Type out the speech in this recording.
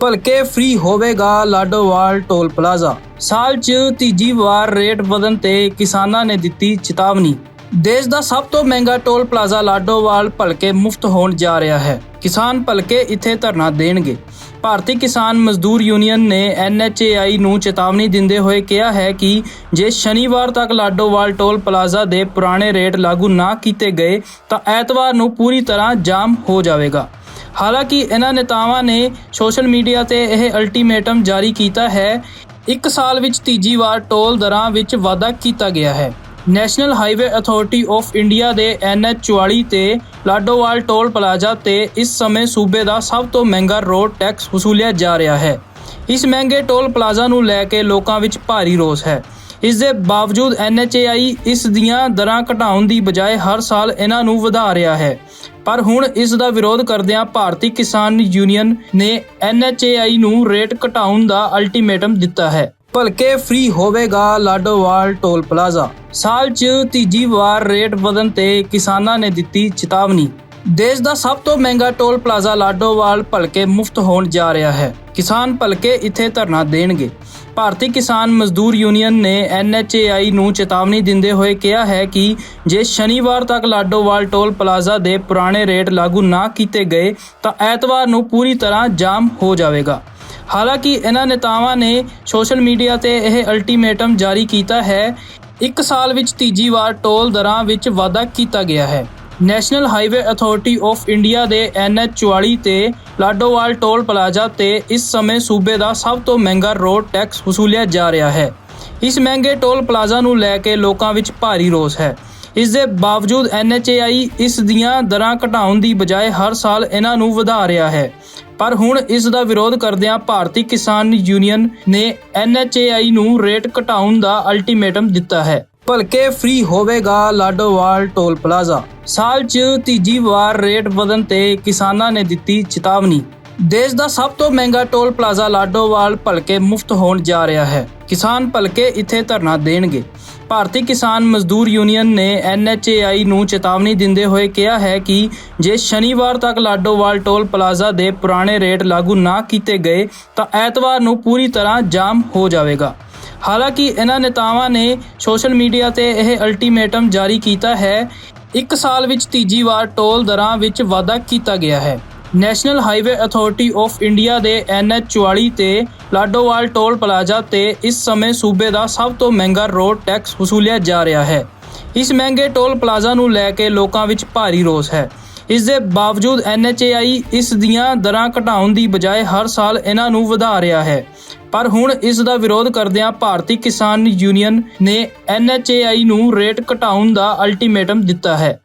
ਭਲਕੇ ਫ੍ਰੀ ਹੋਵੇਗਾ Ladowal toll plaza. ਸਾਲ 'ਚ ਤੀਜੀ ਵਾਰ ਰੇਟ ਵਧਣ ਤੇ ਕਿਸਾਨਾਂ ਨੇ ਦਿੱਤੀ ਚੇਤਾਵਨੀ। ਦੇਸ਼ ਦਾ ਸਭ ਤੋਂ ਮਹਿੰਗਾ ਟੋਲ ਪਲਾਜ਼ਾ ਲਾਡੋਵਾਲ ਭਲਕੇ ਮੁਫਤ ਹੋਣ ਜਾ ਰਿਹਾ ਹੈ। ਕਿਸਾਨ ਭਲਕੇ ਇੱਥੇ ਧਰਨਾ ਦੇਣਗੇ। ਭਾਰਤੀ ਕਿਸਾਨ ਮਜ਼ਦੂਰ ਯੂਨੀਅਨ ਨੇ ਐਨਐਚਏਆਈ ਨੂੰ ਚੇਤਾਵਨੀ ਦਿੰਦੇ ਹੋਏ ਕਿਹਾ ਹੈ ਕਿ ਜੇ ਸ਼ਨੀਵਾਰ ਤੱਕ ਲਾਡੋਵਾਲ ਟੋਲ ਪਲਾਜ਼ਾ ਦੇ ਪੁਰਾਣੇ ਰੇਟ ਲਾਗੂ ਨਾ ਕੀਤੇ ਗਏ, ਤਾਂ ਐਤਵਾਰ ਨੂੰ ਪੂਰੀ ਤਰ੍ਹਾਂ ਜਾਮ ਹੋ ਜਾਵੇਗਾ। ਹਾਲਾਂਕਿ ਇਹਨਾਂ ਨੇਤਾਵਾਂ ਨੇ ਸੋਸ਼ਲ ਮੀਡੀਆ ਤੇ ਇਹ ਅਲਟੀਮੇਟਮ ਜਾਰੀ ਕੀਤਾ ਹੈ। ਇੱਕ ਸਾਲ ਵਿੱਚ ਤੀਜੀ ਵਾਰ ਟੋਲ ਦਰਾਂ ਵਿੱਚ ਵਾਧਾ ਕੀਤਾ ਗਿਆ ਹੈ। National highway authority of India ਦੇ ਐਨਐਚ 44 ਤੇ ਲਾਡੋਵਾਲ ਟੋਲ ਪਲਾਜ਼ਾ ਤੇ ਇਸ ਸਮੇਂ ਸੂਬੇ ਦਾ ਸਭ ਤੋਂ ਮਹਿੰਗਾ ਰੋਡ ਟੈਕਸ ਵਸੂਲਿਆ ਜਾ ਰਿਹਾ ਹੈ। ਇਸ ਮਹਿੰਗੇ ਟੋਲ ਪਲਾਜ਼ਾ ਨੂੰ ਲੈ ਕੇ ਲੋਕਾਂ ਵਿੱਚ ਭਾਰੀ ਰੋਸ ਹੈ। ਇਸ ਦੇ ਬਾਵਜੂਦ ਐਨਐਚਏਆਈ ਇਸ ਦੀਆਂ ਦਰਾਂ ਘਟਾਉਣ ਦੀ ਬਜਾਏ ਹਰ ਸਾਲ ਇਹਨਾਂ ਨੂੰ ਵਧਾ ਰਿਹਾ ਹੈ। ਪਰ ਹੁਣ ਇਸ ਦਾ ਵਿਰੋਧ ਕਰਦਿਆਂ ਭਾਰਤੀ ਕਿਸਾਨ ਯੂਨੀਅਨ ਨੇ ਐਨਐਚਏਆਈ ਨੂੰ ਰੇਟ ਘਟਾਉਣ ਦਾ ਅਲਟੀਮੇਟਮ ਦਿੱਤਾ ਹੈ। ਭਲਕੇ ਫ੍ਰੀ ਹੋਵੇਗਾ ਲਾਡੋਵਾਲ ਟੋਲ ਪਲਾਜ਼ਾ। ਸਾਲ 'ਚ ਤੀਜੀ ਵਾਰ ਰੇਟ ਵਧਣ ਤੇ ਕਿਸਾਨਾਂ ਨੇ ਦਿੱਤੀ ਚੇਤਾਵਨੀ। ਦੇਸ਼ ਦਾ ਸਭ ਤੋਂ ਮਹਿੰਗਾ ਟੋਲ ਪਲਾਜ਼ਾ ਲਾਡੋਵਾਲ ਭਲਕੇ ਮੁਫਤ ਹੋਣ ਜਾ ਰਿਹਾ ਹੈ। ਕਿਸਾਨ ਭਲਕੇ ਇੱਥੇ ਧਰਨਾ ਦੇਣਗੇ। ਭਾਰਤੀ ਕਿਸਾਨ ਮਜ਼ਦੂਰ ਯੂਨੀਅਨ ਨੇ ਐਨਐਚਏਆਈ ਨੂੰ ਚੇਤਾਵਨੀ ਦਿੰਦੇ ਹੋਏ ਕਿਹਾ ਹੈ ਕਿ ਜੇ ਸ਼ਨੀਵਾਰ ਤੱਕ ਲਾਡੋਵਾਲ ਟੋਲ ਪਲਾਜ਼ਾ ਦੇ ਪੁਰਾਣੇ ਰੇਟ ਲਾਗੂ ਨਾ ਕੀਤੇ ਗਏ ਤਾਂ ਐਤਵਾਰ ਨੂੰ ਪੂਰੀ ਤਰ੍ਹਾਂ ਜਾਮ ਹੋ ਜਾਵੇਗਾ। ਹਾਲਾਂਕਿ ਇਹਨਾਂ ਨੇਤਾਵਾਂ ਨੇ ਸੋਸ਼ਲ ਮੀਡੀਆ ਤੇ ਇਹ ਅਲਟੀਮੇਟਮ ਜਾਰੀ ਕੀਤਾ ਹੈ। ਇੱਕ ਸਾਲ ਵਿੱਚ ਤੀਜੀ ਵਾਰ ਟੋਲ ਦਰਾਂ ਵਿੱਚ ਵਾਧਾ ਕੀਤਾ ਗਿਆ ਹੈ। National highway authority of India ਦੇ ਐਨਐਚ 44 ਤੇ ਲਾਡੋਵਾਲ ਟੋਲ ਪਲਾਜ਼ਾ ਤੇ ਇਸ ਸਮੇਂ ਸੂਬੇ ਦਾ ਸਭ ਤੋਂ ਮਹਿੰਗਾ ਰੋਡ ਟੈਕਸ ਵਸੂਲਿਆ ਜਾ ਰਿਹਾ ਹੈ। ਇਸ ਮਹਿੰਗੇ ਟੋਲ ਪਲਾਜ਼ਾ ਨੂੰ ਲੈ ਕੇ ਲੋਕਾਂ ਵਿੱਚ ਭਾਰੀ ਰੋਸ ਹੈ। ਇਸ ਦੇ ਬਾਵਜੂਦ ਐਨਐਚਏਆਈ ਇਸ ਦੀਆਂ ਦਰਾਂ ਘਟਾਉਣ ਦੀ ਬਜਾਏ ਹਰ ਸਾਲ ਇਹਨਾਂ ਨੂੰ ਵਧਾ ਰਿਹਾ ਹੈ। ਪਰ ਹੁਣ ਇਸ ਦਾ ਵਿਰੋਧ ਕਰਦਿਆਂ ਭਾਰਤੀ ਕਿਸਾਨ ਯੂਨੀਅਨ ਨੇ ਐਨਐਚਏਆਈ ਨੂੰ ਰੇਟ ਘਟਾਉਣ ਦਾ ਅਲਟੀਮੇਟਮ ਦਿੱਤਾ ਹੈ। ਭਲਕੇ ਫ੍ਰੀ ਹੋਵੇਗਾ ਲਾਡੋਵਾਲ ਟੋਲ ਪਲਾਜ਼ਾ ਸਾਲ 'ਚ ਤੀਜੀ ਵਾਰ ਰੇਟ ਵਧਣ ਤੇ ਕਿਸਾਨਾਂ ਨੇ ਦਿੱਤੀ ਚੇਤਾਵਨੀ। ਦੇਸ਼ ਦਾ ਸਭ ਤੋਂ ਮਹਿੰਗਾ ਟੋਲ ਪਲਾਜ਼ਾ ਲਾਡੋਵਾਲ ਭਲਕੇ ਮੁਫਤ ਹੋਣ ਜਾ ਰਿਹਾ ਹੈ। ਕਿਸਾਨ ਭਲਕੇ ਇੱਥੇ ਧਰਨਾ ਦੇਣਗੇ। ਭਾਰਤੀ ਕਿਸਾਨ ਮਜ਼ਦੂਰ ਯੂਨੀਅਨ ਨੇ ਐਨਐਚਏਆਈ ਨੂੰ ਚੇਤਾਵਨੀ ਦਿੰਦੇ ਹੋਏ ਕਿਹਾ ਹੈ ਕਿ ਜੇ ਸ਼ਨੀਵਾਰ ਤੱਕ ਲਾਡੋਵਾਲ ਟੋਲ ਪਲਾਜ਼ਾ ਦੇ ਪੁਰਾਣੇ ਰੇਟ ਲਾਗੂ ਨਾ ਕੀਤੇ ਗਏ, ਤਾਂ ਐਤਵਾਰ ਨੂੰ ਪੂਰੀ ਤਰ੍ਹਾਂ ਜਾਮ ਹੋ ਜਾਵੇਗਾ। ਹਾਲਾਂਕਿ ਇਹਨਾਂ ਨੇਤਾਵਾਂ ਨੇ ਸੋਸ਼ਲ ਮੀਡੀਆ ਤੇ ਇਹ ਅਲਟੀਮੇਟਮ ਜਾਰੀ ਕੀਤਾ ਹੈ। ਇੱਕ ਸਾਲ ਵਿੱਚ ਤੀਜੀ ਵਾਰ ਟੋਲ ਦਰਾਂ ਵਿੱਚ ਵਾਧਾ ਕੀਤਾ ਗਿਆ ਹੈ। National highway authority of India ਦੇ ਐਨਐਚ 44 ਤੇ ਲਾਡੋਵਾਲ ਟੋਲ ਪਲਾਜ਼ਾ ਤੇ ਇਸ ਸਮੇਂ ਸੂਬੇ ਦਾ ਸਭ ਤੋਂ ਮਹਿੰਗਾ ਰੋਡ ਟੈਕਸ ਵਸੂਲਿਆ ਜਾ ਰਿਹਾ ਹੈ। ਇਸ ਮਹਿੰਗੇ ਟੋਲ ਪਲਾਜ਼ਾ ਨੂੰ ਲੈ ਕੇ ਲੋਕਾਂ ਵਿੱਚ ਭਾਰੀ ਰੋਸ ਹੈ। ਇਸ ਦੇ ਬਾਵਜੂਦ ਐਨਐਚਏਆਈ ਇਸ ਦੀਆਂ ਦਰਾਂ ਘਟਾਉਣ ਦੀ ਬਜਾਏ ਹਰ ਸਾਲ ਇਹਨਾਂ ਨੂੰ ਵਧਾ ਰਿਹਾ ਹੈ। ਪਰ ਹੁਣ ਇਸ ਦਾ ਵਿਰੋਧ ਕਰਦਿਆਂ ਭਾਰਤੀ ਕਿਸਾਨ ਯੂਨੀਅਨ ਨੇ ਐਨਐਚਏਆਈ ਨੂੰ ਰੇਟ ਘਟਾਉਣ ਦਾ ਅਲਟੀਮੇਟਮ ਦਿੱਤਾ ਹੈ।